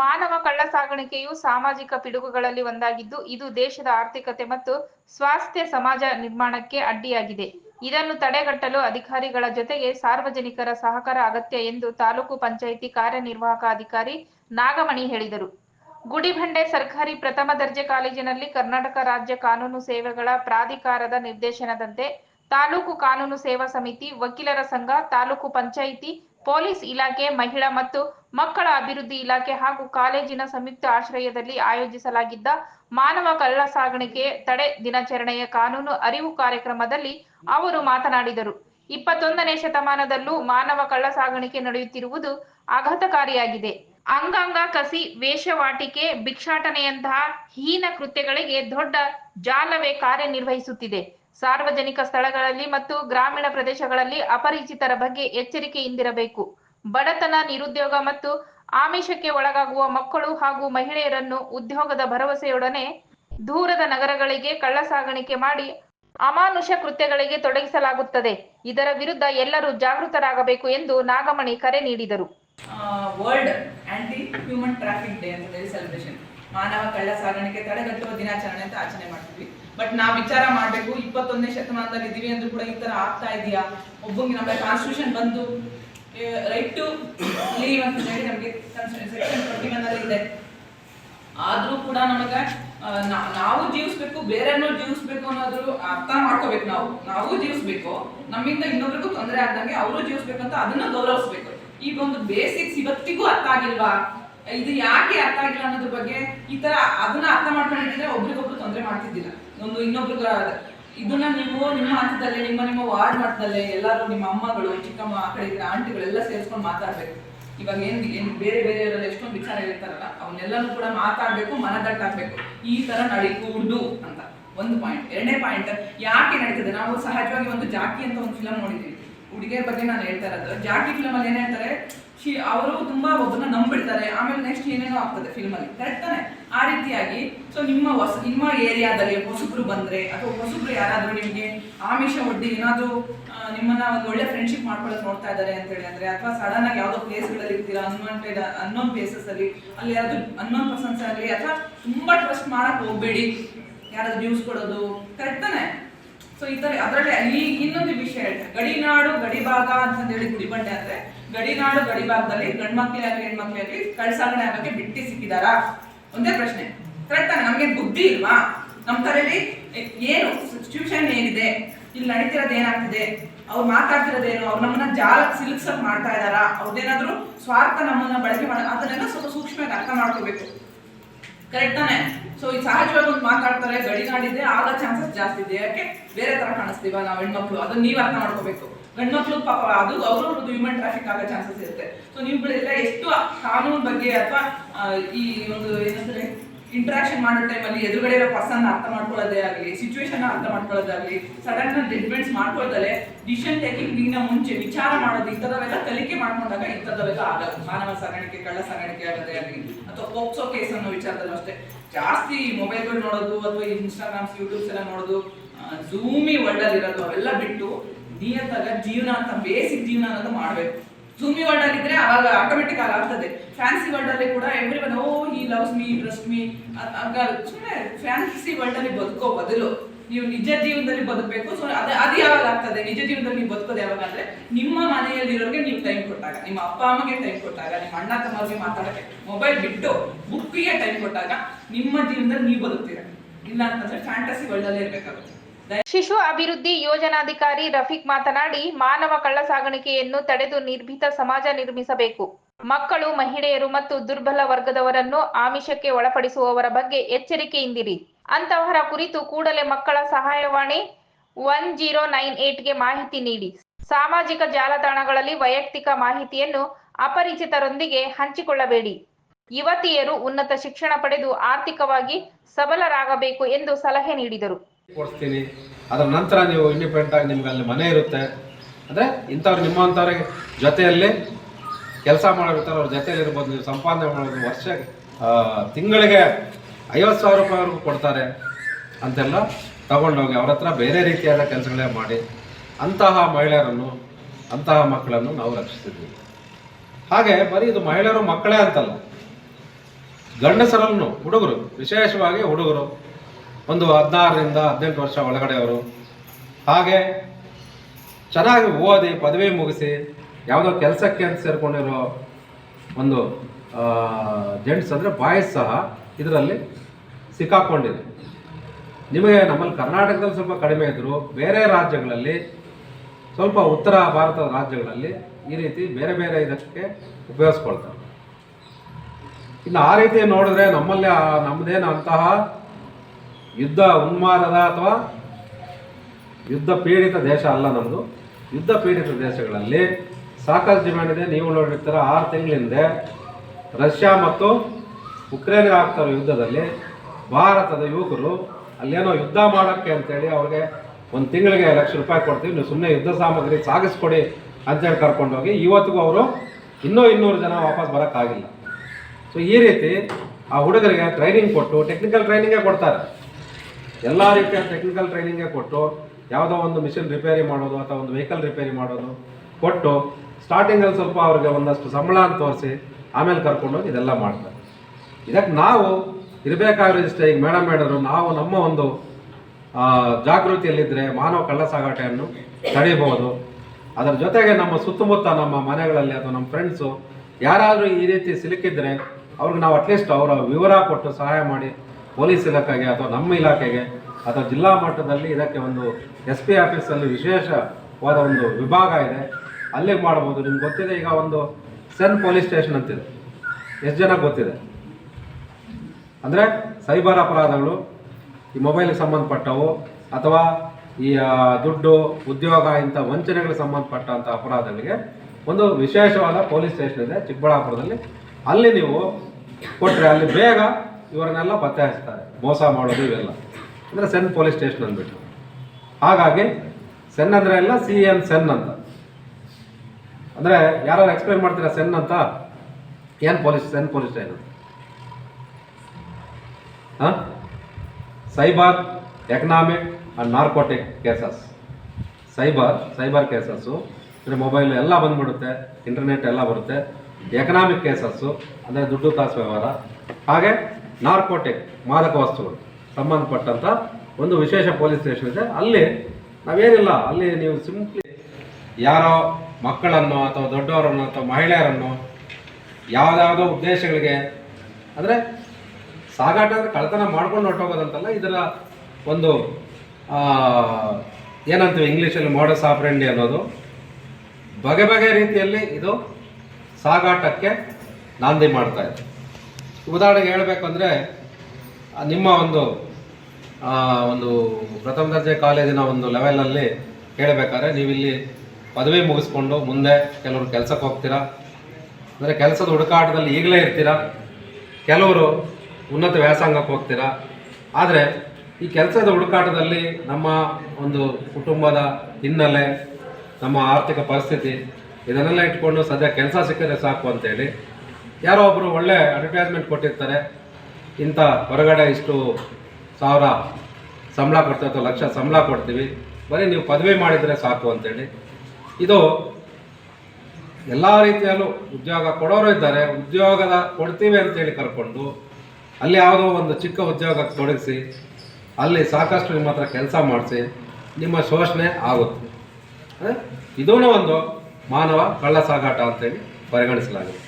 ಮಾನವ ಕಳ್ಳ ಸಾಗಾಣಿಕೆಯು ಸಾಮಾಜಿಕ ಪಿಡುಗುಗಳಲ್ಲಿ ಒಂದಾಗಿದ್ದು, ಇದು ದೇಶದ ಆರ್ಥಿಕತೆ ಮತ್ತು ಸ್ವಾಸ್ಥ್ಯ ಸಮಾಜ ನಿರ್ಮಾಣಕ್ಕೆ ಅಡ್ಡಿಯಾಗಿದೆ. ಇದನ್ನು ತಡೆಗಟ್ಟಲು ಅಧಿಕಾರಿಗಳ ಜೊತೆಗೆ ಸಾರ್ವಜನಿಕರ ಸಹಕಾರ ಅಗತ್ಯ ಎಂದು ತಾಲೂಕು ಪಂಚಾಯಿತಿ ಕಾರ್ಯನಿರ್ವಾಹಕ ಅಧಿಕಾರಿ ನಾಗಮಣಿ ಹೇಳಿದರು. ಗುಡಿಬಂಡೆ ಸರ್ಕಾರಿ ಪ್ರಥಮ ದರ್ಜೆ ಕಾಲೇಜಿನಲ್ಲಿ ಕರ್ನಾಟಕ ರಾಜ್ಯ ಕಾನೂನು ಸೇವೆಗಳ ಪ್ರಾಧಿಕಾರದ ನಿರ್ದೇಶನದಂತೆ ತಾಲೂಕು ಕಾನೂನು ಸೇವಾ ಸಮಿತಿ ವಕೀಲರ ಸಂಘ, ತಾಲೂಕು ಪಂಚಾಯಿತಿ ಪೊಲೀಸ್ ಇಲಾಖೆ, ಮಹಿಳಾ ಮತ್ತು ಮಕ್ಕಳ ಅಭಿವೃದ್ಧಿ ಇಲಾಖೆ ಹಾಗೂ ಕಾಲೇಜಿನ ಸಂಯುಕ್ತ ಆಶ್ರಯದಲ್ಲಿ ಆಯೋಜಿಸಲಾಗಿದ್ದ ಮಾನವ ಕಳ್ಳ ಸಾಗಾಣಿಕೆ ತಡೆ ದಿನಾಚರಣೆಯ ಕಾನೂನು ಅರಿವು ಕಾರ್ಯಕ್ರಮದಲ್ಲಿ ಅವರು ಮಾತನಾಡಿದರು. ಇಪ್ಪತ್ತೊಂದನೇ ಶತಮಾನದಲ್ಲೂ ಮಾನವ ಕಳ್ಳ ಸಾಗಾಣಿಕೆ ನಡೆಯುತ್ತಿರುವುದು ಆಘಾತಕಾರಿಯಾಗಿದೆ. ಅಂಗಾಂಗ ಕಸಿ, ವೇಷವಾಟಿಕೆ, ಭಿಕ್ಷಾಟನೆಯಂತಹ ಹೀನ ಕೃತ್ಯಗಳಿಗೆ ದೊಡ್ಡ ಜಾಲವೇ ಕಾರ್ಯನಿರ್ವಹಿಸುತ್ತಿದೆ. ಸಾರ್ವಜನಿಕ ಸ್ಥಳಗಳಲ್ಲಿ ಮತ್ತು ಗ್ರಾಮೀಣ ಪ್ರದೇಶಗಳಲ್ಲಿ ಅಪರಿಚಿತರ ಬಗ್ಗೆ ಎಚ್ಚರಿಕೆಯಿಂದಿರಬೇಕು ಬಡತನ, ನಿರುದ್ಯೋಗ ಮತ್ತು ಆಮಿಷಕ್ಕೆ ಒಳಗಾಗುವ ಮಕ್ಕಳು ಹಾಗೂ ಮಹಿಳೆಯರನ್ನು ಉದ್ಯೋಗದ ಭರವಸೆಯೊಡನೆ ದೂರದ ನಗರಗಳಿಗೆ ಕಳ್ಳ ಸಾಗಾಣಿಕೆ ಮಾಡಿ ಅಮಾನುಷ ಕೃತ್ಯಗಳಿಗೆ ತೊಡಗಿಸಲಾಗುತ್ತದೆ. ಇದರ ವಿರುದ್ಧ ಎಲ್ಲರೂ ಜಾಗೃತರಾಗಬೇಕು ಎಂದು ನಾಗಮಣಿ ಕರೆ ನೀಡಿದರು. World anti human traffic day ಅಂತ ಸೆಲೆಬ್ರೇಷನ್ ಮಾನವ ಕಳ್ಳ ಸಾಗಾಣಿಕೆ, ತಡೆಗಟ್ಟುವ ದಿನಾಚರಣೆ ಅಂತ ಆಚರಣೆ ಮಾಡ್ತೀವಿ. ಬಟ್ ನಾವು ವಿಚಾರ ಮಾಡಬೇಕು, ಇಪ್ಪತ್ತೊಂದನೇ ಶತಮಾನದಲ್ಲಿ ಇದೀವಿ ಅಂದ್ರೂ ಕೂಡ ಈ ತರ ಆಗ್ತಾ ಇದೆಯಾ? ಒಬ್ಬಂಗೆ ನಮ್ಮ ಕಾನ್ಸ್ಟಿಟ್ಯೂಷನ್ ಬಂದು ರೈಟ್ ಟು ಲೀವ್ ಅಂತ ಹೇಳಿ ನಮಗೆ ಸೆಕ್ಷನ್ ಟ್ವೆಂಟಿ ಒನ್ ಅಲ್ಲಿ ಇದೆ. ಆದ್ರೂ ಕೂಡ ನಮಗೆ ನಾವು ಜೀವಿಸ್ಬೇಕು ಬೇರೆನೂ ಜೀವಿಸ್ಬೇಕು ಅನ್ನೋದ್ರೂ ಅರ್ಥ ಮಾಡ್ಕೋಬೇಕು ನಾವು. ನಾವು ಜೀವಿಸ್ಬೇಕು, ನಮ್ಮಿಂದ ಇನ್ನೊಬ್ರಿಗೂ ತೊಂದರೆ ಆಗ್ದಂಗೆ ಅವರು ಜೀವಿಸ್ಬೇಕು ಅಂತ ಅದನ್ನ ಗೌರವಿಸ್ಬೇಕು. ಈ ಒಂದು ಬೇಸಿಕ್ಸ್ ಇವತ್ತಿಗೂ ಅರ್ಥ ಆಗಿಲ್ವಾ? ಇದು ಯಾಕೆ ಅರ್ಥ ಆಗಿಲ್ಲ ಅನ್ನೋದ್ರ ಬಗ್ಗೆ ಈ ತರ ಅದನ್ನ ಅರ್ಥ ಮಾಡ್ಕೊಂಡಿದ್ರೆ ಒಬ್ರಿಗೊಬ್ರು ತೊಂದರೆ ಮಾಡ್ತಿದ್ದಿಲ್ಲ. ಒಂದು ಇನ್ನೊಬ್ರಿಗೆ ಇದನ್ನ ನೀವು ನಿಮ್ಮ ಹಂತದಲ್ಲಿ ನಿಮ್ಮ ನಿಮ್ಮ ವಾರ್ಡ್ ಮಟ್ಟದಲ್ಲೇ ಎಲ್ಲರೂ ನಿಮ್ಮ ಅಮ್ಮಗಳು, ಚಿಕ್ಕಮ್ಮ, ಆ ಕಡೆ ಇದ್ರೆ ಆಂಟಿಗಳೆಲ್ಲ ಸೇರಿಸ್ಕೊಂಡು ಮಾತಾಡ್ಬೇಕು. ಇವಾಗ ಏನ್ ಏನ್ ಬೇರೆ ಬೇರೆಯವರೆಲ್ಲ ಎಷ್ಟೊಂದು ವಿಚಾರ ಇರ್ತಾರಲ್ಲ ಅವನ್ನೆಲ್ಲನೂ ಕೂಡ ಮಾತಾಡ್ಬೇಕು ಮನದಟ್ಟಾಗ್ಬೇಕು ಈ ತರ ನಡೀಕೂಡ್ದು ಅಂತ. ಒಂದು ಪಾಯಿಂಟ್ ಎರಡನೇ ಪಾಯಿಂಟ್ ಯಾಕೆ ನಡೀತದೆ? ನಾವು ಸಹಜವಾಗಿ ಒಂದು ಜಾಕಿ ಅಂತ ಒಂದು ಫಿಲಮ್ ನೋಡಿದೀವಿ. ಹುಡುಗಿಯರ ಬಗ್ಗೆ ನಾನು ಹೇಳ್ತಾ ಇರೋದು. ಜಾಕಿ ಫಿಲಮ್ ಅಲ್ಲಿ ಏನ್ ಹೇಳ್ತಾರೆ? ಶಿ- ಅವರು ತುಂಬಾ ಒಬ್ಬನ ನಂಬಿಡ್ತಾರೆ ಆಮೇಲೆ ನೆಕ್ಸ್ಟ್ ಏನೇನೋ ಆಗ್ತದೆ ಫಿಲ್ಮ್ ಅಲ್ಲಿ. ಕರೆಕ್ಟ್ ತಾನೆ? ಆ ರೀತಿಯಾಗಿ ಸೊ ನಿಮ್ಮ ಹೊಸ, ನಿಮ್ಮ ಏರಿಯಾದಲ್ಲಿ ಹೊಸಬ್ರು ಬಂದ್ರೆ, ಅಥವಾ ಹೊಸಬ್ರು ಯಾರಾದ್ರೂ ನಿಮಗೆ ಆಮಿಷ ಒಡ್ಡಿ ಏನಾದ್ರೂ ನಿಮ್ಮನ್ನ ಒಂದು ಒಳ್ಳೆ ಫ್ರೆಂಡ್ಶಿಪ್ ಮಾಡ್ಕೊಳ್ಳೋಕೆ ನೋಡ್ತಾ ಇದ್ದಾರೆ ಅಂತ ಹೇಳಿ ಅಂದ್ರೆ, ಅಥವಾ ಸಡನ್ ಆಗಿ ಯಾವ್ದೋ ಪ್ಲೇಸ್ಗಳಲ್ಲಿ ಇರ್ತೀರಾ ಅನ್ವಾಂಟೆಡ್ ಅನ್ನೋನ್ ಪ್ಲೇಸಸ್ ಅಲ್ಲಿ ಅಲ್ಲಿ ಯಾವ್ದು ಅನ್ನೋನ್ ಪರ್ಸನ್ಸ್ ಆಗಲಿ, ಅಥವಾ ತುಂಬಾ ಟ್ರಸ್ಟ್ ಮಾಡಕ್ ಹೋಗ್ಬೇಡಿ. ಯಾರಾದ್ರೂ ನ್ಯೂಸ್ ಕೊಡೋದು. ಕರೆಕ್ಟ್ ತಾನೆ? ಸೊ ಈ ತರ ಅದರಲ್ಲಿ ಅಲ್ಲಿ ಇನ್ನೊಂದು ವಿಷಯ ಹೇಳ್ತಾರೆ ಗಡಿನಾಡು, ಗಡಿಭಾಗ ಅಂತ ಹೇಳಿ ಗುಡಿಬಂಡೆ ಅಂದ್ರೆ, ಗಡಿನಾಡು, ಗಡಿಭಾಗದಲ್ಲಿ ಆಗಲಿ ಹೆಣ್ಮಕ್ಳಾಗಲಿ ಕಳ್ಸಾಗಣೆ ಆಗಕ್ಕೆ ಬಿಟ್ಟಿ ಸಿಕ್ಕಿದಾರಾ? ಒಂದೇ ಪ್ರಶ್ನೆ. ಕರೆಕ್ಟ್ ನಮ್ಗೆ ಬುದ್ಧಿ ಇಲ್ವಾ? ನಮ್ಮ ತಲೆಯಲ್ಲಿ ಏನು? ಸಿಚುವೇಶನ್ ಏನಿದೆ? ಇಲ್ಲಿ ನಡೀತಿರೋದು ಏನಾಗ್ತಿದೆ? ಅವ್ರು ಮಾತಾಡ್ತಿರೋದೇನು? ಅವ್ರು ನಮ್ಮನ್ನ ಜಾಲಕ್ಕೆ ಸಿಲುಕ್ಸಕ್ ಮಾಡ್ತಾ ಇದಾರಾ? ಅವ್ರದ್ದೇನಾದ್ರೂ ಸ್ವಾರ್ಥ ನಮ್ಮನ್ನ ಬಳಕೆ ಮಾಡ ಅದನ್ನೆಲ್ಲ ಸ್ವಲ್ಪ ಸೂಕ್ಷ್ಮವಾಗಿ ಅರ್ಥ ಮಾಡ್ಕೋಬೇಕು. ಕರೆಕ್ಟ್ ತಾನೆ? ಸೊ ಈ ಸಹಜವಾಗಿ ಮಾತಾಡ್ತಾರೆ ಗಡಿನಾಡಿದ್ರೆ ಆಗ ಚಾನ್ಸಸ್ ಜಾಸ್ತಿ ಇದೆ. ಯಾಕೆ? ಬೇರೆ ತರ ಕಾಣಿಸ್ತೀವ ನಾವು ಹೆಣ್ಮಕ್ಳು. ಅದನ್ನ ನೀವು ಅರ್ಥ ಮಾಡ್ಕೋಬೇಕು. ಗಂಡ್ಮಕ್ಳು ಪಾಪ ಅದು ಅವರು ಹ್ಯೂಮನ್ ಟ್ರಾಫಿಕ್ ಆಗೋ ಚಾನ್ಸಸ್ ಇರುತ್ತೆ. ಸೊ ನೀವುಗಳೆಲ್ಲ ಎಷ್ಟು ಕಾನೂನು ಬಗ್ಗೆ ಅಥವಾ ಈ ಒಂದು ಏನಂದ್ರೆ ಇಂಟ್ರಾಕ್ಷನ್ ಮಾಡೋ ಟೈಮಲ್ಲಿ ಎದುರುಗಡೆ ಇರೋ ಪರ್ಸನ್ ಅರ್ಥ ಮಾಡ್ಕೊಳ್ಳೋದೇ ಆಗಲಿ ಸಿಚುವೇಶನ್ ಅರ್ಥ ಮಾಡ್ಕೊಳ್ಳೋದಾಗಲಿ ಸಡನ್ ಜಡ್ಜ್ಮೆಂಟ್ಸ್ ಮಾಡ್ಕೊಳ್ದಲೆ ಡಿಸಿಷನ್ ಟೇಕಿಂಗ್ ನಿನ್ನ ಮುಂಚೆ ವಿಚಾರ ಮಾಡೋದು ಇಂಥದವೆಲ್ಲ ಕಲಿಕೆ ಮಾಡ್ಕೊಂಡಾಗ ಇಂಥದವೆಲ್ಲ ಆಗಲ್ಲ. ಮಾನವ ಸಾಗಾಣಿಕೆ ಕಳ್ಳ ಸಾಗಾಣಿಕೆ ಆಗೋದೇ ಆಗಲಿ, ಅಥವಾ ಪೋಕ್ಸೋ ಕೇಸ್ ಅನ್ನೋ ವಿಚಾರದಲ್ಲೂ ಅಷ್ಟೇ. ಜಾಸ್ತಿ ಮೊಬೈಲ್ಗಳು ನೋಡೋದು ಅಥವಾ ಇನ್ಸ್ಟಾಗ್ರಾಮ್ಸ್ ಯೂಟ್ಯೂಬ್ಸ್ ಎಲ್ಲ ನೋಡೋದು ಝೂಮಿ ವರ್ಲ್ಡಲ್ಲಿ ಇರೋದು ಅವೆಲ್ಲ ಬಿಟ್ಟು ನಿಯತ್ತಾಗ ಜೀವನ ಅಂತ ಬೇಸಿಕ್ ಜೀವನ ಅನ್ನೋದು ಮಾಡಬೇಕು. ಝೂಮಿ ವರ್ಲ್ಡ್ ಅಲ್ಲಿ ಇದ್ರೆ ಅವಾಗ ಆಟೋಮೆಟಿಕ್ ಆಗಿ ಆಗ್ತದೆ. ಫ್ಯಾನ್ಸಿ ವರ್ಲ್ಡ್ ಅಲ್ಲಿ ಕೂಡ every one oh he loves me trust me ಸುಮ್ಮನೆ ಫ್ಯಾನ್ಸಿ ವರ್ಲ್ಡ್ ಅಲ್ಲಿ ಬದುಕೋ ಬದಲು. ನೀವು ನಿಜ ಜೀವನದಲ್ಲಿ ಬದುಕಬೇಕು. ಸೊ ಅದ, ಅದು ಯಾವಾಗ ಆಗ್ತದೆ? ನಿಜ ಜೀವನದಲ್ಲಿ ನೀವು ಬದುಕೋದು ಯಾವಾಗ ಅಂದ್ರೆ ನಿಮ್ಮ ಮನೆಯಲ್ಲಿರೋರಿಗೆ ನೀವು ಟೈಮ್ ಕೊಟ್ಟಾಗ, ನಿಮ್ಮ ಅಪ್ಪ ಅಮ್ಮಗೆ ಟೈಮ್ ಕೊಟ್ಟಾಗ, ನಿಮ್ಮ ಅಣ್ಣ ತಮ್ಮಗೆ ಮಾತಾಡಕ್ಕೆ ಮೊಬೈಲ್ ಬಿಟ್ಟು ಬುಕ್ಕಿಗೆ ಟೈಮ್ ಕೊಟ್ಟಾಗ ನಿಮ್ಮ ಜೀವನದಲ್ಲಿ ನೀವು ಬದುಕ್ತೀರ. ಇಲ್ಲ ಅಂತಂದ್ರೆ ಫ್ಯಾಂಟಸಿ ವರ್ಲ್ಡ್ ಅಲ್ಲೇ ಇರ್ಬೇಕಾಗುತ್ತೆ. ಶಿಶು ಅಭಿವೃದ್ಧಿ ಯೋಜನಾಧಿಕಾರಿ ರಫೀಕ್ ಮಾತನಾಡಿ, ಮಾನವ ಕಳ್ಳ ಸಾಗಾಣಿಕೆಯನ್ನು ತಡೆದು ನಿರ್ಭೀತ ಸಮಾಜ ನಿರ್ಮಿಸಬೇಕು. ಮಕ್ಕಳು, ಮಹಿಳೆಯರು ಮತ್ತು ದುರ್ಬಲ ವರ್ಗದವರನ್ನು ಆಮಿಷಕ್ಕೆ ಒಳಪಡಿಸುವವರ ಬಗ್ಗೆ ಎಚ್ಚರಿಕೆಯಿಂದಿರಿ. ಅಂತಹವರ ಕುರಿತು ಕೂಡಲೇ ಮಕ್ಕಳ ಸಹಾಯವಾಣಿ ಒನ್ ಜೀರೋ ನೈನ್ ಏಟ್ಗೆ ಮಾಹಿತಿ ನೀಡಿ. ಸಾಮಾಜಿಕ ಜಾಲತಾಣಗಳಲ್ಲಿ ವೈಯಕ್ತಿಕ ಮಾಹಿತಿಯನ್ನು ಅಪರಿಚಿತರೊಂದಿಗೆ ಹಂಚಿಕೊಳ್ಳಬೇಡಿ. ಯುವತಿಯರು ಉನ್ನತ ಶಿಕ್ಷಣ ಪಡೆದು ಆರ್ಥಿಕವಾಗಿ ಸಬಲರಾಗಬೇಕು ಎಂದು ಸಲಹೆ ನೀಡಿದರು. ಕೊಡಿಸ್ತೀನಿ ಅದರ ನಂತರ ನೀವು ಇಂಡಿಪೆಂಡೆಂಟ್ ಆಗಿ ನಿಮ್ಗೆ ಅಲ್ಲಿ ಮನೆ ಇರುತ್ತೆ. ಅಂದರೆ ಇಂಥವ್ರು ನಿಮ್ಮಂಥವ್ರ ಜೊತೆಯಲ್ಲಿ ಕೆಲಸ ಮಾಡಿರ್ತಾರೆ ಅವ್ರ ಜೊತೆಯಲ್ಲಿ ಇರ್ಬೋದು. ನೀವು ಸಂಪಾದನೆ ಮಾಡೋದು ವರ್ಷ ತಿಂಗಳಿಗೆ ಐವತ್ತು ಸಾವಿರ ರೂಪಾಯಿವರೆಗೂ ಕೊಡ್ತಾರೆ ಅಂತೆಲ್ಲ ತಗೊಂಡೋಗಿ ಅವ್ರ ಹತ್ರ ಬೇರೆ ರೀತಿಯಾದ ಕೆಲಸಗಳೇ ಮಾಡಿ ಅಂತಹ ಮಹಿಳೆಯರನ್ನು, ಅಂತಹ ಮಕ್ಕಳನ್ನು ನಾವು ರಕ್ಷಿಸಿದ್ವಿ ಹಾಗೆ ಬರೀ ಇದು ಮಹಿಳೆಯರು ಮಕ್ಕಳೇ ಅಂತಲ್ಲ. ಗಂಡಸರನ್ನು ಹುಡುಗರು, ವಿಶೇಷವಾಗಿ ಹುಡುಗರು ಒಂದು ಹದಿನಾರರಿಂದ ಹದಿನೆಂಟು ವರ್ಷ ಒಳಗಡೆಯವರು. ಹಾಗೆ ಚೆನ್ನಾಗಿ ಓದಿ, ಪದವಿ ಮುಗಿಸಿ ಯಾವುದೋ ಕೆಲಸಕ್ಕೆ ಅಂತ ಸೇರಿಕೊಂಡಿರೋ ಒಂದು ಜೆಂಟ್ಸ್ ಅಂದರೆ ಬಾಯ್ಸ್ ಸಹ ಇದರಲ್ಲಿ ಸಿಕ್ಕಾಕೊಂಡಿದೆ. ನಿಮಗೆ ನಮ್ಮಲ್ಲಿ ಕರ್ನಾಟಕದಲ್ಲಿ ಸ್ವಲ್ಪ ಕಡಿಮೆ ಇದ್ದರು ಬೇರೆ ರಾಜ್ಯಗಳಲ್ಲಿ, ಸ್ವಲ್ಪ ಉತ್ತರ ಭಾರತದ ರಾಜ್ಯಗಳಲ್ಲಿ ಈ ರೀತಿ ಬೇರೆ ಬೇರೆ ಇದಕ್ಕೆ ಉಪಯೋಗಿಸ್ಕೊಳ್ತಾರೆ. ಇನ್ನು ಆ ರೀತಿ ನೋಡಿದ್ರೆ ನಮ್ಮಲ್ಲಿ ನಮ್ಮದೇನಂತಹ ಯುದ್ಧ ಉನ್ಮಾದದ ಅಥವಾ ಯುದ್ಧ ಪೀಡಿತ ದೇಶ ಅಲ್ಲ ನಮ್ಮದು ಯುದ್ಧ ಪೀಡಿತ ದೇಶಗಳಲ್ಲಿ ಸಾಕಷ್ಟು ಡಿಮ್ಯಾಂಡ್ ಇದೆ ನೀವು ನೋಡಿರ್ತೀರ, ಆರು ತಿಂಗಳಿಂದೆ ರಷ್ಯಾ ಮತ್ತು ಉಕ್ರೇನ್ಗೆ ಆಗ್ತಾರೋ ಯುದ್ಧದಲ್ಲಿ. ಭಾರತದ ಯುವಕರು ಅಲ್ಲೇನೋ ಯುದ್ಧ ಮಾಡೋಕ್ಕೆ ಅಂತೇಳಿ ಅವ್ರಿಗೆ ಒಂದು ತಿಂಗಳಿಗೆ ಲಕ್ಷ ರೂಪಾಯಿ ಕೊಡ್ತೀವಿ, ನೀವು ಸುಮ್ಮನೆ ಯುದ್ಧ ಸಾಮಗ್ರಿ ಸಾಗಿಸ್ಕೊಡಿ ಅಂತೇಳಿ ಕರ್ಕೊಂಡೋಗಿ ಇವತ್ತಿಗೂ ಅವರು ಇನ್ನೂ ಇನ್ನೂರು ಜನ ವಾಪಸ್ ಬರೋಕ್ಕಾಗಿಲ್ಲ. ಸೊ ಈ ರೀತಿ ಆ ಹುಡುಗರಿಗೆ ಟ್ರೈನಿಂಗ್ ಕೊಟ್ಟು ಟೆಕ್ನಿಕಲ್ ಟ್ರೈನಿಂಗೇ ಕೊಡ್ತಾರೆ. ಎಲ್ಲ ರೀತಿಯ ಟೆಕ್ನಿಕಲ್ ಟ್ರೈನಿಂಗೇ ಕೊಟ್ಟು ಯಾವುದೋ ಒಂದು ಮಿಷಿನ್ ರಿಪೇರಿ ಮಾಡೋದು ಅಥವಾ ಒಂದು ವೆಹಿಕಲ್ ರಿಪೇರಿ ಮಾಡೋದು ಕೊಟ್ಟು ಸ್ಟಾರ್ಟಿಂಗಲ್ಲಿ ಸ್ವಲ್ಪ ಅವ್ರಿಗೆ ಒಂದಷ್ಟು ಸಂಬಳ ಅಂತ ತೋರಿಸಿ ಆಮೇಲೆ ಕರ್ಕೊಂಡೋಗಿ ಇದೆಲ್ಲ ಮಾಡ್ತಾರೆ. ಇದಕ್ಕೆ ನಾವು ಇರಬೇಕಾದ್ರೆ ಇಷ್ಟೇ, ಈಗ ಮೇಡಮ್ ಹೇಳಿದ್ರು, ನಾವು ನಮ್ಮ ಒಂದು ಜಾಗೃತಿಯಲ್ಲಿದ್ದರೆ ಮಾನವ ಕಳ್ಳ ಸಾಗಾಟೆಯನ್ನು ತಡೆಯಬಹುದು. ಅದರ ಜೊತೆಗೆ ನಮ್ಮ ಸುತ್ತಮುತ್ತ ನಮ್ಮ ಮನೆಗಳಲ್ಲಿ ಅಥವಾ ನಮ್ಮ ಫ್ರೆಂಡ್ಸು ಯಾರಾದರೂ ಈ ರೀತಿ ಸಿಲುಕಿದ್ರೆ ಅವ್ರಿಗೆ ನಾವು ಅಟ್ಲೀಸ್ಟ್ ಅವರ ವಿವರ ಕೊಟ್ಟು ಸಹಾಯ ಮಾಡಿ ಪೊಲೀಸ್ ಇಲಾಖೆಗೆ ಅಥವಾ ನಮ್ಮ ಇಲಾಖೆಗೆ ಅಥವಾ ಜಿಲ್ಲಾ ಮಟ್ಟದಲ್ಲಿ ಇದಕ್ಕೆ ಒಂದು ಎಸ್ ಪಿ ಆಫೀಸಲ್ಲಿ ವಿಶೇಷವಾದ ಒಂದು ವಿಭಾಗ ಇದೆ. ಅಲ್ಲಿಗೆ ಮಾಡ್ಬೋದು. ನಿಮ್ಗೆ ಗೊತ್ತಿದೆ ಈಗ ಒಂದು ಸೆನ್ ಪೊಲೀಸ್ ಸ್ಟೇಷನ್ ಅಂತಿದೆ. ಎಷ್ಟು ಜನ ಗೊತ್ತಿದೆ? ಅಂದರೆ ಸೈಬರ್ ಅಪರಾಧಗಳು, ಈ ಮೊಬೈಲ್ಗೆ ಸಂಬಂಧಪಟ್ಟವು, ಅಥವಾ ಈ ದುಡ್ಡು, ಉದ್ಯೋಗ ಇಂಥ ವಂಚನೆಗಳಿಗೆ ಸಂಬಂಧಪಟ್ಟಂಥ ಅಪರಾಧಗಳಿಗೆ ಒಂದು ವಿಶೇಷವಾದ ಪೊಲೀಸ್ ಸ್ಟೇಷನ್ ಇದೆ ಚಿಕ್ಕಬಳ್ಳಾಪುರದಲ್ಲಿ. ಅಲ್ಲಿ ನೀವು ಕೊಟ್ಟರೆ ಅಲ್ಲಿ ಬೇಗ ಇವರನ್ನೆಲ್ಲ ಪತ್ತೆ ಹಚ್ತಾರೆ ಮೋಸ ಮಾಡೋದು ಇವೆಲ್ಲ. ಅಂದರೆ ಸೆನ್ ಪೊಲೀಸ್ ಸ್ಟೇಷನ್ ಅಂದ್ಬಿಟ್ಟು. ಹಾಗಾಗಿ ಸೆನ್ ಅಂದರೆ ಎಲ್ಲ ಸಿ ಎನ್ ಸೆನ್ ಅಂತ. ಅಂದರೆ ಯಾರು ಎಕ್ಸ್ಪ್ಲೈನ್ ಮಾಡ್ತೀರಾ ಸೆನ್ ಅಂತ? ಏನು ಪೊಲೀಸ್ ಸೆನ್ ಪೊಲೀಸ್ ಸ್ಟೇಷನ್ ಹಾಂ? Cyber economic and narcotic cases cyber cyber cases ಅಂದರೆ ಮೊಬೈಲ್ ಎಲ್ಲ ಬಂದ್ಬಿಡುತ್ತೆ ಇಂಟರ್ನೆಟ್ ಎಲ್ಲ ಬರುತ್ತೆ. ಎಕನಾಮಿಕ್ ಕೇಸಸ್ಸು ಅಂದರೆ ದುಡ್ಡು ಕಾಸು ವ್ಯವಹಾರ. ಹಾಗೆ ನಾರ್ಕೋಟಿಕ್ ಮಾದಕ ವಸ್ತುಗಳು ಸಂಬಂಧಪಟ್ಟಂಥ ಒಂದು ವಿಶೇಷ ಪೊಲೀಸ್ ಸ್ಟೇಷನ್ ಇದೆ. ಅಲ್ಲಿ ನಾವೇನಿಲ್ಲ. ಅಲ್ಲಿ ನೀವು ಸಿಂಪ್ಲಿ ಯಾರೋ ಮಕ್ಕಳನ್ನು ಅಥವಾ ದೊಡ್ಡವರನ್ನು ಅಥವಾ ಮಹಿಳೆಯರನ್ನು ಯಾವುದ್ಯಾವುದೋ ಉದ್ದೇಶಗಳಿಗೆ ಅಂದರೆ ಸಾಗಾಟ ಅಂದರೆ ಕಳ್ಳತನ ಮಾಡ್ಕೊಂಡು ಹೊರಟೋಗೋದಂತಲ್ಲ, ಇದರ ಒಂದು ಏನಂತೀವಿ ಇಂಗ್ಲೀಷಲ್ಲಿ ಮಾಡಸ್ ಆಪ್ರೆಂಡಿ ಅನ್ನೋದು. ಬಗೆ ಬಗೆ ರೀತಿಯಲ್ಲಿ ಇದು ಸಾಗಾಟಕ್ಕೆ ನಾಂದಿ ಮಾಡ್ತಾ ಇದೆ. ಉದಾಹರಣೆಗೆ ಹೇಳಬೇಕು ಅಂದರೆ ನಿಮ್ಮ ಒಂದು ಒಂದು ಪ್ರಥಮ ದರ್ಜೆ ಕಾಲೇಜಿನ ಒಂದು ಲೆವೆಲಲ್ಲಿ ಹೇಳಬೇಕಾದ್ರೆ ನೀವಿಲ್ಲಿ ಪದವಿ ಮುಗಿಸ್ಕೊಂಡು ಮುಂದೆ ಕೆಲವರು ಕೆಲಸಕ್ಕೆ ಹೋಗ್ತೀರಾ? ಅಂದರೆ ಕೆಲಸದ ಹುಡುಕಾಟದಲ್ಲಿ ಈಗಲೇ ಇರ್ತೀರಾ? ಕೆಲವರು ಉನ್ನತ ವ್ಯಾಸಂಗಕ್ಕೆ ಹೋಗ್ತೀರಾ? ಆದರೆ ಈ ಕೆಲಸದ ಹುಡುಕಾಟದಲ್ಲಿ ನಮ್ಮ ಒಂದು ಕುಟುಂಬದ ಹಿನ್ನೆಲೆ, ನಮ್ಮ ಆರ್ಥಿಕ ಪರಿಸ್ಥಿತಿ, ಇದನ್ನೆಲ್ಲ ಇಟ್ಕೊಂಡು ಸದ್ಯ ಕೆಲಸ ಸಿಕ್ಕಿದ್ರೆ ಸಾಕು ಅಂತೇಳಿ ಯಾರೋ ಒಬ್ಬರು ಒಳ್ಳೆ ಅಡ್ವರ್ಟೈಸ್ಮೆಂಟ್ ಕೊಟ್ಟಿರ್ತಾರೆ. ಇಂಥ ಹೊರಗಡೆ ಇಷ್ಟು ಸಾವಿರ ಸಂಬಳ ಕೊಡ್ತೀವಿ ಅಥವಾ ಲಕ್ಷ ಸಂಬಳ ಕೊಡ್ತೀವಿ. ಬರೀ ನೀವು ಪದವಿ ಮಾಡಿದರೆ ಸಾಕು ಅಂತೇಳಿ. ಇದು ಎಲ್ಲ ರೀತಿಯಲ್ಲೂ ಉದ್ಯೋಗ ಕೊಡೋರು ಇದ್ದಾರೆ. ಉದ್ಯೋಗದ ಕೊಡ್ತೀವಿ ಅಂತೇಳಿ ಕರ್ಕೊಂಡು ಅಲ್ಲಿ ಯಾವುದೋ ಒಂದು ಚಿಕ್ಕ ಉದ್ಯೋಗಕ್ಕೆ ತೊಡಗಿಸಿ, ಅಲ್ಲಿ ಸಾಕಷ್ಟು ನಿಮ್ಮ ಹತ್ರ ಕೆಲಸ ಮಾಡಿಸಿ, ನಿಮ್ಮ ಶೋಷಣೆ ಆಗುತ್ತೆ. ಇದೂ ಒಂದು ಮಾನವ ಕಳ್ಳ ಸಾಗಾಟ ಅಂತೇಳಿ ಪರಿಗಣಿಸಲಾಗಿದೆ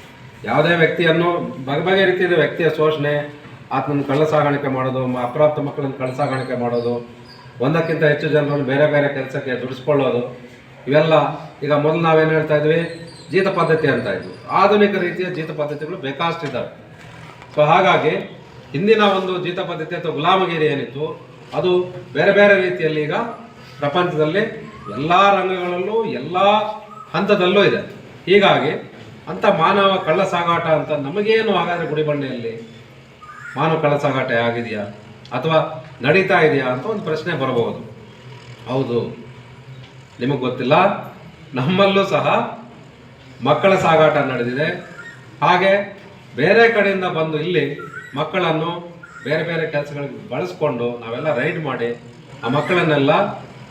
ಯಾವುದೇ ವ್ಯಕ್ತಿಯನ್ನು ಬಗೆ ಬಗೆ ರೀತಿಯ ವ್ಯಕ್ತಿಯ ಶೋಷಣೆ, ಆತನನ್ನು ಕಳ್ಳ ಸಾಗಾಣಿಕೆ ಮಾಡೋದು ಅಪ್ರಾಪ್ತ ಮಕ್ಕಳನ್ನು ಕಳ್ಳ ಸಾಗಾಣಿಕೆ ಮಾಡೋದು, ಒಂದಕ್ಕಿಂತ ಹೆಚ್ಚು ಜನರನ್ನು ಬೇರೆ ಬೇರೆ ಕೆಲಸಕ್ಕೆ ದುಡಿಸ್ಕೊಳ್ಳೋದು, ಇವೆಲ್ಲ ಈಗ ಮೊದಲು ನಾವೇನು ಹೇಳ್ತಾ ಇದ್ವಿ? ಜೀತ ಪದ್ಧತಿ ಅಂತ ಇದ್ವಿ. ಆಧುನಿಕ ರೀತಿಯ ಜೀತ ಪದ್ಧತಿಗಳು ಬೇಕಾಷ್ಟಿದ್ದಾವೆ ಸೊ ಹಾಗಾಗಿ ಹಿಂದಿನ ಒಂದು ಜೀತ ಪದ್ಧತಿ ಅಥವಾ ಗುಲಾಮಗಿರಿ ಏನಿತ್ತು, ಅದು ಬೇರೆ ಬೇರೆ ರೀತಿಯಲ್ಲಿ ಈಗ ಪ್ರಪಂಚದಲ್ಲಿ ಎಲ್ಲ ರಂಗಗಳಲ್ಲೂ ಎಲ್ಲ ಹಂತದಲ್ಲೂ ಇದೆ. ಹೀಗಾಗಿ ಅಂಥ ಮಾನವ ಕಳ್ಳ ಸಾಗಾಟ ಅಂತ ನಮಗೇನು ಹಾಗಾದರೆ ಗುಡಿಬಂಡೆಯಲ್ಲಿ ಮಾನವ ಕಳ್ಳ ಸಾಗಾಟ ಆಗಿದೆಯಾ? ಅಥವಾ ನಡೀತಾ ಇದೆಯಾ ಅಂತ ಒಂದು ಪ್ರಶ್ನೆ ಬರಬಹುದು. ಹೌದು. ನಿಮಗೆ ಗೊತ್ತಿಲ್ಲ? ನಮ್ಮಲ್ಲೂ ಸಹ ಮಕ್ಕಳ ಸಾಗಾಟ ನಡೆದಿದೆ. ಹಾಗೆ ಬೇರೆ ಕಡೆಯಿಂದ ಬಂದು ಇಲ್ಲಿ ಮಕ್ಕಳನ್ನು ಬೇರೆ ಬೇರೆ ಕೆಲಸಗಳಿಗೆ ಬಳಸ್ಕೊಂಡು ನಾವೆಲ್ಲ ರೈಡ್ ಮಾಡಿ ಆ ಮಕ್ಕಳನ್ನೆಲ್ಲ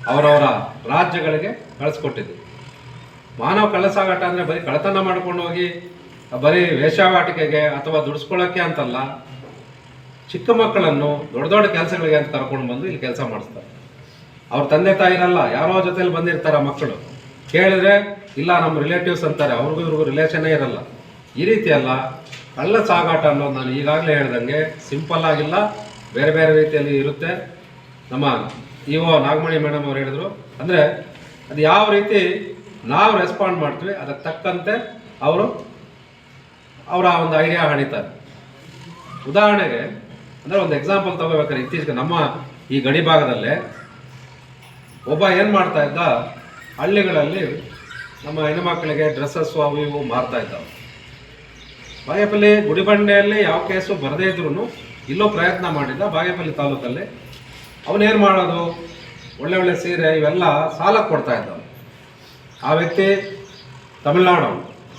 ಅವರವರ ರಾಜ್ಯಗಳಿಗೆ ಕಳಿಸ್ಕೊಟ್ಟಿದ್ವಿ ಮಾನವ ಕಳ್ಳಸಾಗಾಟ ಅಂದರೆ ಬರೀ ಕಳ್ಳತನ ಮಾಡ್ಕೊಂಡು ಹೋಗಿ, ಬರೀ ವೇಷವಾಟಿಕೆಗೆ ಅಥವಾ ದುಡಿಸ್ಕೊಳ್ಳೋಕ್ಕೆ ಅಂತಲ್ಲ, ಚಿಕ್ಕ ಮಕ್ಕಳನ್ನು ದೊಡ್ಡ ದೊಡ್ಡ ಕೆಲಸಗಳಿಗೆ ಅಂತ ಕರ್ಕೊಂಡು ಬಂದು ಇಲ್ಲಿ ಕೆಲಸ ಮಾಡಿಸ್ತಾರೆ. ಅವ್ರ ತಂದೆ ತಾಯಿರಲ್ಲ, ಯಾರೋ ಜೊತೆಲಿ ಬಂದಿರ್ತಾರೆ ಮಕ್ಕಳು. ಕೇಳಿದ್ರೆ, ಇಲ್ಲ, ನಮ್ಮ ರಿಲೇಟಿವ್ಸ್ ಅಂತಾರೆ, ಅವ್ರಿಗೂ ಇವ್ರಿಗೂ ರಿಲೇಷನ್ನೇ ಇರಲ್ಲ. ಈ ರೀತಿ ಅಲ್ಲ ಕಳ್ಳ ಸಾಗಾಟ ಅನ್ನೋದು ನಾನು ಈಗಾಗಲೇ ಹೇಳ್ದಂಗೆ ಸಿಂಪಲ್ ಆಗಿಲ್ಲ, ಬೇರೆ ಬೇರೆ ರೀತಿಯಲ್ಲಿ ಇರುತ್ತೆ. ನಮ್ಮ ಇ ಒ ನಾಗಮಣಿ ಮೇಡಮ್ ಅವ್ರು ಹೇಳಿದ್ರು, ಅಂದರೆ ಅದು ಯಾವ ರೀತಿ ನಾವು ರೆಸ್ಪಾಂಡ್ ಮಾಡ್ತೀವಿ, ಅದಕ್ಕೆ ತಕ್ಕಂತೆ ಅವರು ಅವರ ಒಂದು ಐಡಿಯಾ ಹಣಿತಾರೆ. ಉದಾಹರಣೆಗೆ, ಅಂದರೆ ಒಂದು ಎಕ್ಸಾಂಪಲ್ ತಗೋಬೇಕಾದ್ರೆ ಇತ್ತೀಚೆಗೆ ನಮ್ಮ ಈ ಗಡಿ ಭಾಗದಲ್ಲೇ ಒಬ್ಬ ಏನು ಮಾಡ್ತಾ ಇದ್ದ, ಹಳ್ಳಿಗಳಲ್ಲಿ ನಮ್ಮ ಹೆಣ್ಣುಮಕ್ಕಳಿಗೆ ಡ್ರೆಸ್ಸಸ್ಸು ಅವು ಇವು ಮಾರ್ತಾ ಇದ್ದಾವೆ ಬಾಗೇಪಲ್ಲಿ ಗುಡಿಬಂಡೆಯಲ್ಲಿ ಯಾವ ಕೇಸು ಬರದೇ ಇದ್ರೂ ಇಲ್ಲೋ ಪ್ರಯತ್ನ ಮಾಡಿದ್ದ, ಬಾಗೇಪಲ್ಲಿ ತಾಲೂಕಲ್ಲಿ. ಅವನೇನು ಮಾಡೋದು? ಒಳ್ಳೆ ಒಳ್ಳೆ ಸೀರೆ ಇವೆಲ್ಲ ಸಾಲಕ್ಕೆ ಕೊಡ್ತಾ ಇದ್ದವು ಆ ವ್ಯಕ್ತಿ ತಮಿಳ್ನಾಡು.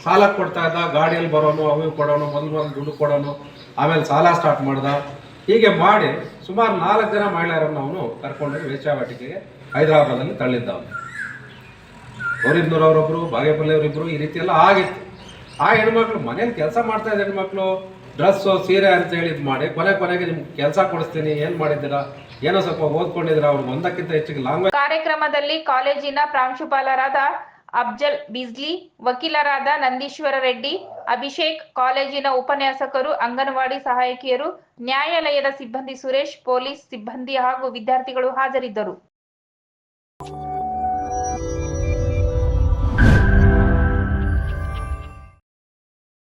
ಸಾಲ ಕೊಡ್ತಾ ಇದ್ದ, ಗಾಡಿಯಲ್ಲಿ ಬರೋನು, ಅವು ಇವು ಕೊಡೋನು, ಮೊದಲು ಮೊದಲು ದುಡ್ಡು ಕೊಡೋನು, ಆಮೇಲೆ ಸಾಲ ಸ್ಟಾರ್ಟ್ ಮಾಡ್ದ. ಹೀಗೆ ಮಾಡಿ ಸುಮಾರು ನಾಲ್ಕು ಜನ ಮಹಿಳೆಯರನ್ನು ಅವನು ಕರ್ಕೊಂಡು ವೇಶ್ಯಾವಾಟಿಕೆಗೆ ಹೈದರಾಬಾದಲ್ಲಿ ತಳ್ಳಿದ್ದ ಅವನು ಗೌರಿಬ್ನೂರವರೊಬ್ಬರು ಬಾಗೇಪಲ್ಲಿಯವರಿಬ್ಬರು ಈ ರೀತಿ ಎಲ್ಲ ಆಗಿತ್ತು. ಆ ಹೆಣ್ಮಕ್ಳು ಮನೇಲಿ ಕೆಲಸ ಮಾಡ್ತಾ ಇದ್ದ ಹೆಣ್ಮಕ್ಳು, ಡ್ರೆಸ್ಸು, ಸೀರೆ ಅಂತ ಹೇಳಿ ಇದು ಮಾಡಿ, ಕೊನೆ ಕೊನೆಗೆ ನಿಮ್ಗೆ ಕೆಲಸ ಕೊಡಿಸ್ತೀನಿ, ಏನು ಮಾಡಿದ್ದೀರಾ? ಏನೋ ಸ್ವಲ್ಪ ಓದ್ಕೊಂಡಿದ್ರೆ ಅವ್ರಿಗೆ ಒಂದಕ್ಕಿಂತ ಹೆಚ್ಚಿಗೆ ಲಾಂಗ್ವೇಜ್ ಕಾರ್ಯಕ್ರಮದಲ್ಲಿ ಕಾಲೇಜಿನ ಪ್ರಾಂಶುಪಾಲರಾದ ಅಫ್ಜಲ್ ಬಿಜ್ಲಿ ವಕೀಲರಾದ ನಂದೀಶ್ವರ ರೆಡ್ಡಿ, ಅಭಿಷೇಕ್, ಕಾಲೇಜಿನ ಉಪನ್ಯಾಸಕರು, ಅಂಗನವಾಡಿ ಸಹಾಯಕಿಯರು, ನ್ಯಾಯಾಲಯದ ಸಿಬ್ಬಂದಿ ಸುರೇಶ್, ಪೊಲೀಸ್ ಸಿಬ್ಬಂದಿ ಹಾಗೂ ವಿದ್ಯಾರ್ಥಿಗಳು ಹಾಜರಿದ್ದರು.